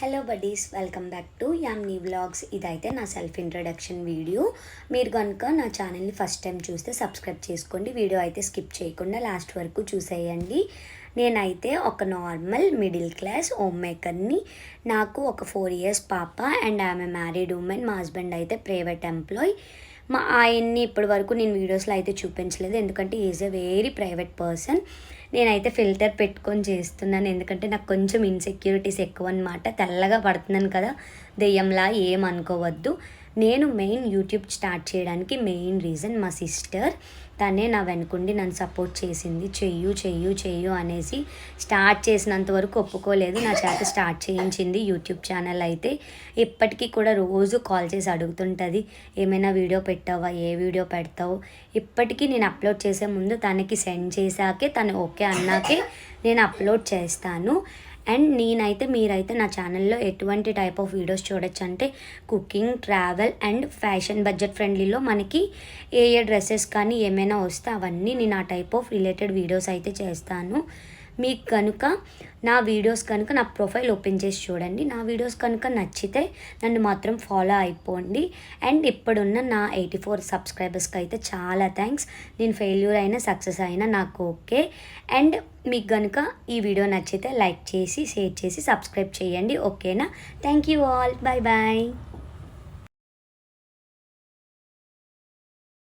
Hello buddies welcome back to Yamni vlogs ఇదైతే నా self introduction video మీరు కనుక నా ఛానల్ని ఫస్ట్ టైం చూస్తే సబ్స్క్రైబ్ చేసుకోండి. వీడియో అయితే స్కిప్ చేయకుండా లాస్ట్ వరకు చూసేయండి. నేనైతే ఒక నార్మల్ మిడిల్ క్లాస్ హోమ్ మేకర్ని నాకు ఒక ఫోర్ ఇయర్స్ పాప అండ్ ఆమె మ్యారీడ్ ఉమెన్ మా హస్బెండ్ అయితే ప్రైవేట్ ఎంప్లాయ్ మా ఆయన్ని ఇప్పటి వరకు నేను వీడియోస్లో అయితే చూపించలేదు. ఎందుకంటే is a very private person నేనైతే ఫిల్టర్ పెట్టుకొని చేస్తున్నాను. ఎందుకంటే నాకు కొంచెం ఇన్సెక్యూరిటీస్ ఎక్కువ అనమాట తెల్లగా పడుతున్నాను కదా. దెయ్యంలా ఏం అనుకోవద్దు నేను మెయిన్ యూట్యూబ్ స్టార్ట్ చేయడానికి మెయిన్ రీజన్ మా సిస్టర్ తనే నా వెనుకుండి నన్ను సపోర్ట్ చేసింది. చెయ్యు చెయ్యు చెయ్యు అనేసి స్టార్ట్ చేసినంత వరకు ఒప్పుకోలేదు. నా చేత స్టార్ట్ చేయించింది యూట్యూబ్ ఛానల్ అయితే. ఇప్పటికీ కూడా రోజు కాల్ చేసి అడుగుతుంటుంది ఏమైనా వీడియో పెట్టావా? ఏ వీడియో పెడతావు? ఇప్పటికీ నేను అప్లోడ్ చేసే ముందు తనకి సెండ్ చేశాకే తను ఓకే అన్నాకే నేను అప్లోడ్ చేస్తాను. అండ్ నేనైతే మీరైతే నా ఛానల్లో ఎటువంటి టైప్ ఆఫ్ వీడియోస్ చూడొచ్చు అంటే cooking travel and fashion budget ఫ్రెండ్లీలో మనకి ఏ ఏ డ్రెస్సెస్ కానీ ఏమైనా వస్తే అవన్నీ నేను ఆ టైప్ ఆఫ్ రిలేటెడ్ వీడియోస్ అయితే చేస్తాను. మీకు కనుక నా వీడియోస్ కనుక నా ప్రొఫైల్ ఓపెన్ చేసి చూడండి. నా వీడియోస్ కనుక నచ్చితే నన్ను మాత్రం ఫాలో అయిపోండి. అండ్ ఇప్పుడున్న నా ఎయిటీ ఫోర్ సబ్స్క్రైబర్స్కి అయితే చాలా థ్యాంక్స్. నేను ఫెయిల్యూర్ అయినా సక్సెస్ అయినా నాకు ఓకే. అండ్ మీకు కనుక ఈ వీడియో నచ్చితే లైక్ చేసి షేర్ చేసి సబ్స్క్రైబ్ చేయండి. ఓకేనా? Thank you all. Bye bye